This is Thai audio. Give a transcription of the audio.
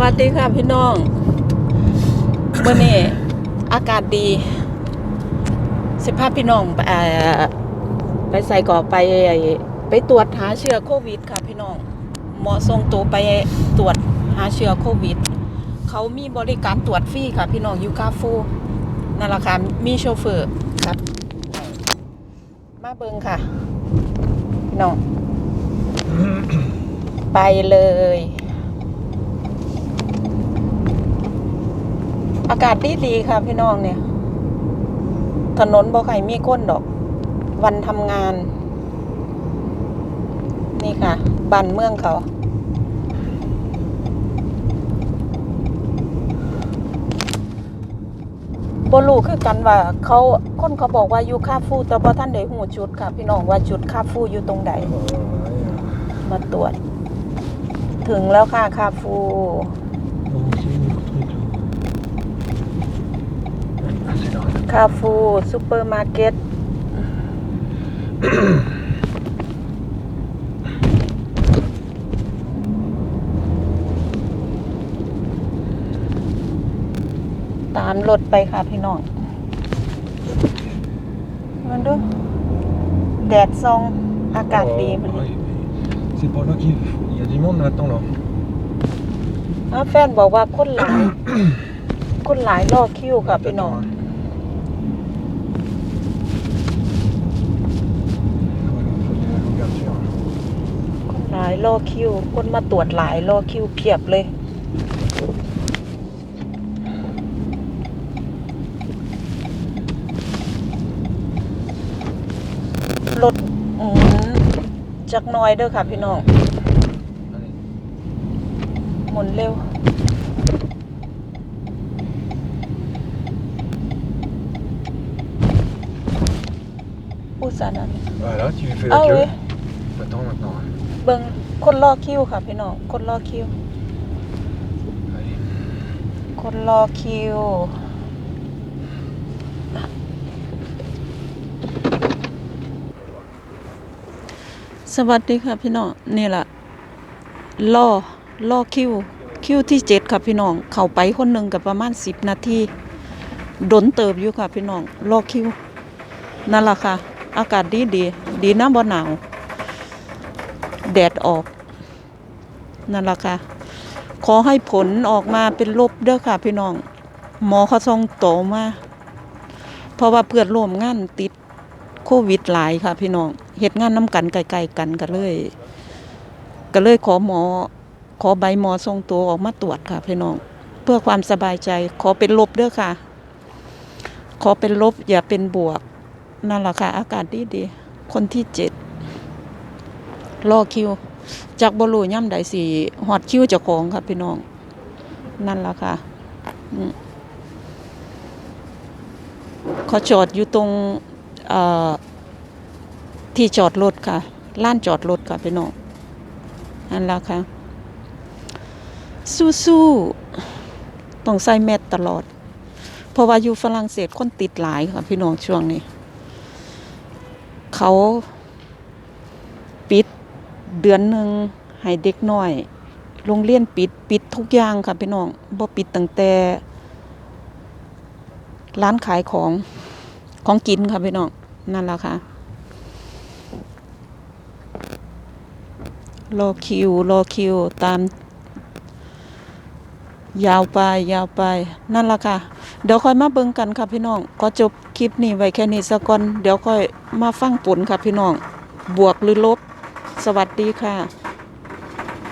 วัสดีค่ะพี่น้องเมื่อนี้อากาศดีสิพาพพี่น้องไปใส่ก่อไปไปตรวจหาเชื้อโควิดค่ะพี่น้องหมอส่งตัวไปตรวจหาเชื้อโควิด เขามีบริการตรวจฟรีค่ะพี่น้องยูคาฟูนั่นแหละค่ะมีโชเฟอร์ครับ มาเบิงค่ะ พี่น้อง ไปเลย อากาศดีดีค่ะพี่น้องเนี่ย ถนนบ่ใครมีก้นดอก วันทำงาน นี่ค่ะบ้านเมืองเขาบ่รู้คือกันว่า เขาคนเขาบอกว่าอยู่คาฟูแต่บ่ท่านได้หูจุดค่ะ พี่น้องว่าจุดคาฟูอยู่ตรงใด มาตรวจ ถึงแล้วค่ะคาฟู คาฟูซูเปอร์มาร์เก็ตตามรถไปค่ะพี่น้องมันดู แดดซองอากาศดีมัน C'est pas là qu'il il y a du monde maintenant là. อ้าวแฟนบอกว่าคนหลาย คนหลายรอคิวค่ะพี่น้อง Voilà, faut de l'ouverture. คน หลายรอคิว คนมาตรวจหลายรอคิวเพียบเลย รถอืมจักหน้อยเด้อค่ะพี่น้อง Allez. หมุนเร็วอุตส่าห์นั้น Voilà, tu lui fais เอา la เว้ย queue. Attends maintenant. เบิ่งคนรอคิวค่ะพี่น้องคนรอคิว คนรอคิว สวัสดีค่ะพี่น้องนี่แหละรอรอคิว คิวที่เจ็ดค่ะพี่น้อง เข้าไปคนหนึ่งกับประมาณสิบนาทีดนเติบอยู่ค่ะพี่น้องรอคิวนั่นแหละค่ะ อากาศดีดี ดีนะบ่หนาว แดดออก นั่นแหละค่ะ ขอให้ผลออกมาเป็นลบเด้อค่ะ พี่น้อง หมอเขาส่งโตวมา เพราะว่าเพื่อนร่วมงานติดโควิดหลายค่ะ พี่น้องเหตุงานน้ำกันไกลๆกันก็เลย ก็เลยขอหมอ ขอใบหมอส่งตัวออกมาตรวจค่ะ พี่น้อง เพื่อความสบายใจ ขอเป็นลบเด้อค่ะ ขอเป็นลบอย่าเป็นบวก นั่นแหละค่ะ อากาศดีดีคนที่เจ็ด รอคิว จากบรูย่ำใดสีหอดคิวเจ้าของค่ะพี่น้อง นั่นละค่ะเขาจอดอยู่ตรงที่จอดรถค่ะล้านจอดรถค่ะพี่น้องนั่นละค่ะ สู้ๆต้องใส่แมสตลอด เพราะว่าอยู่ฝรั่งเศสคนติดหลายค่ะพี่น้องช่วงนี้ เขา เดือนหนึ่งให้เด็กน้อย โรงเรียนปิดปิดทุกอย่างค่ะพี่น้องบ่ปิดตั้งแต่ ร้านขายของของกินค่ะพี่น้องนั่นแหละค่ะรอคิวรอคิวตาม ยาวไปยาวไปนั่นละค่ะ เดี๋ยวค่อยมาเบิ่งกันค่ะพี่น้อง ก็จบคลิปนี้ไว้แค่นี้ซะก่อน เดี๋ยวค่อยมาฟังผลค่ะพี่น้อง บวกหรือลบ สวัสดีค่ะ